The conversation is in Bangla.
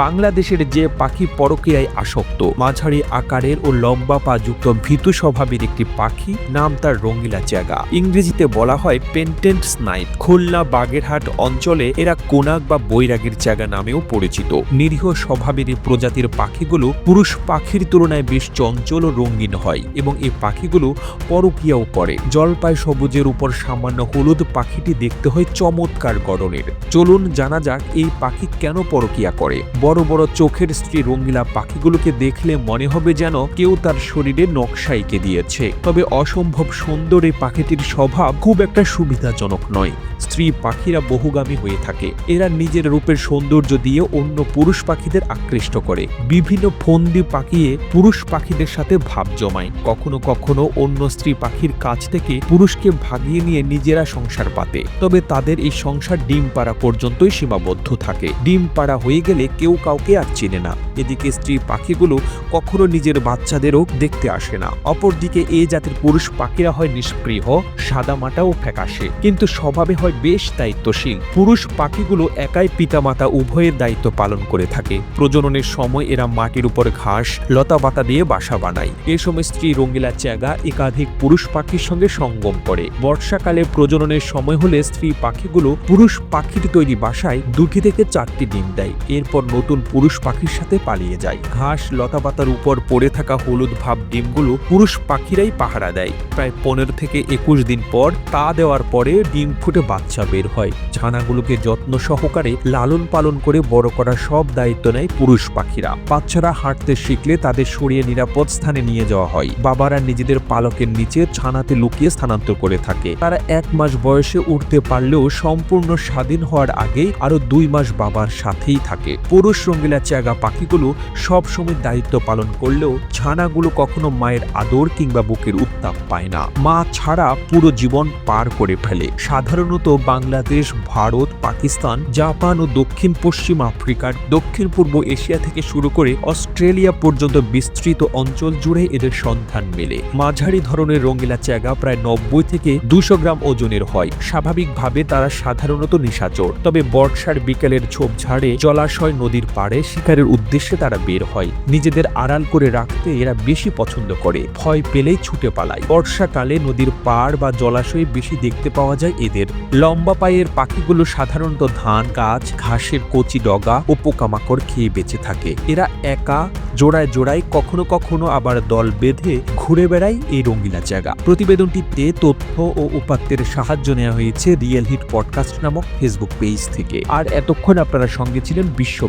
বাংলাদেশের যে পাখি পরকীয়ায় আসক্ত, মাঝারি আকারের ও লম্বা পাযুক্ত ভীতু স্বভাবের একটি পাখি নাম তার রঙ্গিলা চ্যাগা ইংরেজিতে বলা হয় পেন্টেন্ট স্নাইট খুলনা বাগেরহাট অঞ্চলে এরা কোনাক বা বৈরাগের চ্যাগা নামেও পরিচিত। নিরীহ স্বভাবের এই প্রজাতির পাখিগুলো পুরুষ পাখির তুলনায় বেশ চঞ্চল ও রঙিন হয় এবং এই পাখিগুলো পরকীয়াও করে। জলপাই সবুজের উপর সামান্য হলুদ পাখিটি দেখতে হয় চমৎকার গড়নের। চলুন জানা যাক এই পাখি কেন পরকীয়া করে। বড় বড় চোখের স্ত্রী রঙিলা পাখিগুলোকে দেখলে মনে হবে যেন কেউ তার শরীরে নকশা এঁকে দিয়েছে। তবে অসম্ভব সুন্দর এই পাখিটির স্বভাব খুব একটা সুবিধাজনক নয়। স্ত্রী পাখিরা বহুগামী হয়ে থাকে। এরা নিজের রূপের সৌন্দর্য দিয়ে অন্য পুরুষ পাখিদের আকৃষ্ট করে। বিভিন্ন ফন্দি পাকিয়ে পুরুষ পাখিদের সাথে ভাব জমায়। কখনো কখনো অন্য স্ত্রী পাখির কাছ থেকে পুরুষকে ভাগিয়ে নিয়ে নিজেরা সংসার পাতে। তবে তাদের এই সংসার ডিম পাড়া পর্যন্তই সীমাবদ্ধ থাকে। ডিম পাড়া হয়ে গেলে কেউ কাউকে আর চেনে না। এদিকে স্ত্রী পাখিগুলো কখনো নিজের বাচ্চাদেরও দেখতে আসে না। অপরদিকে এ জাতের পুরুষ পাখিরা হয় নিষ্প্রিয় সাদামাটা ও ফ্যাকাশে। কিন্তু স্বভাবে হয় বেশ দায়িত্বশীল। পুরুষ পাখিগুলো একাই পিতামাতা উভয়ের দায়িত্ব পালন করে থাকে। প্রজননের সময় এরা মাটির উপর ঘাস লতা পাতা দিয়ে বাসা বানায়। এ সময় স্ত্রী রঙ্গিলা চ্যাগা একাধিক পুরুষ পাখির সঙ্গে সঙ্গম করে। বর্ষাকালে প্রজননের সময় হলে স্ত্রী পাখিগুলো পুরুষ পাখির তৈরি বাসায় দুটি থেকে চারটি ডিম দেয়। এরপর নতুন পুরুষ পাখির সাথে পালিয়ে যায়। ঘাস লতা পাতার উপর পড়ে থাকা হলুদ ভাব ডিমগুলো পুরুষ পাখিরাই পাহারা দেয়। প্রায় পনেরো থেকে একুশ দিন পর তা দেওয়ার পরে ডিম ফুটে বাচ্চা বের হয়। ছানাগুলোকে যত্ন সহকারে লালন পালন করে বড় করা সব দায়িত্ব নেয় পুরুষ পাখিরা। বাচ্চারা হাঁটতে শিখলে তাদের সরিয়ে নিরাপদ স্থানে নিয়ে যাওয়া হয়। বাবারা নিজেদের পালকের নিচে ছানাতে লুকিয়ে স্থানান্তর করে থাকে। তারা এক মাস বয়সে উঠতে পারলেও সম্পূর্ণ স্বাধীন হওয়ার আগেই আরও দুই মাস বাবার সাথেই থাকে। পুরুষ রঙ্গিলা চ্যাগা পাখিগুলো সব সময় দায়িত্ব পালন করলেও ছানাগুলো কখনো মায়ের আদর কিংবা বুকের উত্তাপ পায় না। মা ছাড়া পুরো জীবন পার করে ফেলে। সাধারণত বাংলাদেশ, ভারত, পাকিস্তান, জাপান ও দক্ষিণ পশ্চিম আফ্রিকার দক্ষিণ পূর্ব এশিয়া থেকে শুরু করে অস্ট্রেলিয়া পর্যন্ত বিস্তৃত অঞ্চল জুড়ে এদের সন্ধান মেলে। মাঝারি ধরনের রঙ্গিলা চ্যাগা প্রায় নব্বই থেকে দুশো গ্রাম ওজনের হয়। স্বাভাবিকভাবে তারা সাধারণত নিশাচর। তবে বর্ষার বিকেলের ঝোপঝাড়ে জলাশয়, নদীর পাড়ে শিকারের উদ্দেশ্যে তারা বের হয়। নিজেদের আড়াল করে রাখতে এরা বেশি পছন্দ করে। ভয় পেলেই ছুটে পালায়। বর্ষাকালে নদীর পাড় বা জলাশয়ে বেশি দেখতে পাওয়া যায় এদের। লম্বা পায়ের পাখিগুলো সাধারণত ধান, গাছ, ঘাসের কচি ডগা ও পোকামাকড় খেয়ে বেঁচে থাকে। এরা একা, জোড়ায় জোড়ায় কখনো কখনো আবার দল বেঁধে ঘুরে বেড়ায় এই রঙ্গিলা জায়গা। প্রতিবেদনটিতে তথ্য ও উপাত্তের সাহায্য নেওয়া হয়েছে রিয়েল হিট পডকাস্ট নামক ফেসবুক পেজ থেকে। আর এতক্ষণ আপনারা সঙ্গে ছিলেন বিশ্ব